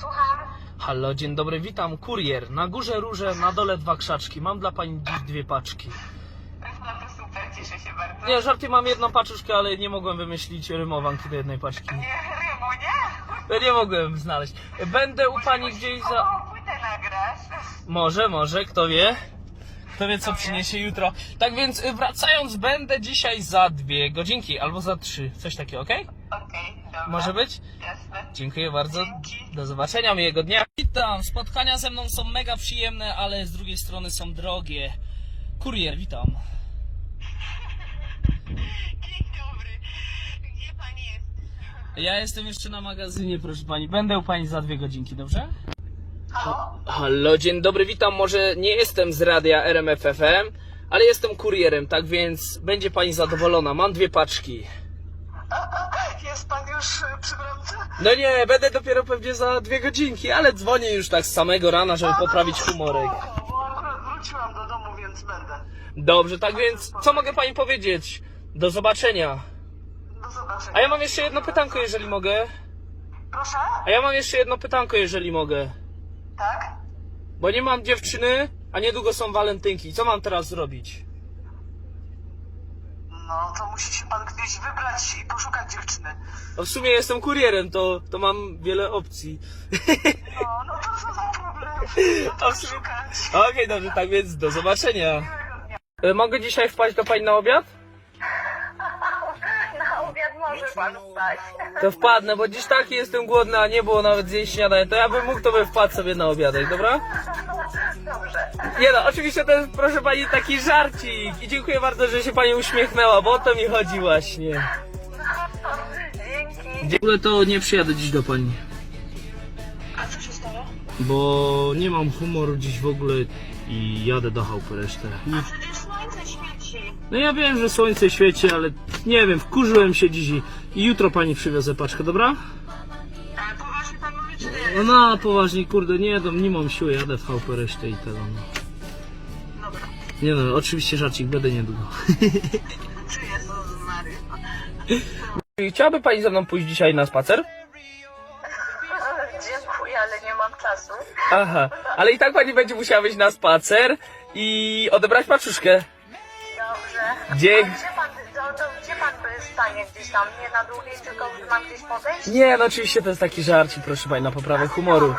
słucham. Halo, dzień dobry, witam, kurier. Na górze róże, na dole dwa krzaczki. Mam dla pani dziś dwie paczki. No to super, cieszę się bardzo. Nie, żarty mam jedną paczuszkę, ale nie mogłem wymyślić rymowanki do jednej paczki. Nie, rymu, nie? No nie mogłem znaleźć. Będę u pani gdzieś za... O, płytę nagrasz. Może, może, kto wie? Kto wie, co przyniesie jutro. Tak więc y, wracając, będę dzisiaj za dwie godzinki albo za trzy. Coś takiego, ok? Okej, dobra. Może być? Jasne. Dziękuję bardzo. Dzięki. Do zobaczenia, miłego dnia. Witam. Spotkania ze mną są mega przyjemne, ale z drugiej strony są drogie. Kurier, witam. Dzień dobry. Gdzie pan jest? Ja jestem jeszcze na magazynie, proszę pani. Będę u pani za dwie godzinki, dobrze? Halo? Halo, dzień dobry, witam. Może nie jestem z radia RMFFM, ale jestem kurierem, tak więc będzie pani zadowolona. Mam dwie paczki. Jest pan już e, przy bramce? No nie, będę dopiero pewnie za dwie godzinki, ale dzwonię już tak z samego rana, żeby poprawić humorek. Bo akurat wróciłam do domu, więc będę. Dobrze, tak więc co mogę pani powiedzieć? Do zobaczenia. Do zobaczenia. A ja mam jeszcze jedno pytanko, jeżeli mogę. Proszę? A ja mam jeszcze jedno pytanko, jeżeli mogę. Tak? Bo nie mam dziewczyny, a niedługo są walentynki. Co mam teraz zrobić? No, to musi się pan gdzieś wybrać. No w sumie jestem kurierem, to, to mam wiele opcji. No, no to co za problem? No to. Okej, dobrze, tak więc do zobaczenia. E, Mogę dzisiaj wpaść do pani na obiad? Na obiad może pan. To wpadnę, bo dziś taki jestem głodny, a nie było nawet zjeść śniadania. To ja bym mógł, to bym wpadł sobie na obiadek, dobra? Dobrze. Nie no, oczywiście to jest, proszę pani, taki żarcik. I dziękuję bardzo, że się pani uśmiechnęła, bo o to mi chodzi właśnie. W ogóle to nie przyjadę dziś do pani. A co się stało? Bo nie mam humoru dziś w ogóle i jadę do chałupy resztę. I- Przecież słońce świeci. No ja wiem, że słońce świeci, ale nie wiem, wkurzyłem się dziś i- i jutro pani przywiozę paczkę, dobra? A poważnie pan mówi, czy nie? No na poważnie, kurde, nie, no, nie mam siły, jadę w chałupę resztę i tego. No. Dobra. Nie no, oczywiście żarcik, będę niedługo. Czy jest Mary? Chciałaby pani ze mną pójść dzisiaj na spacer? Dziękuję, ale nie mam czasu. Aha, ale i tak pani będzie musiała wyjść na spacer i odebrać paczuszkę. Dobrze. A gdzie pan, to, to gdzie pan by stanie gdzieś tam? Nie na długiej, tylko mam gdzieś podejść? Nie, no oczywiście to jest taki żarcik, proszę pani, na poprawę humoru.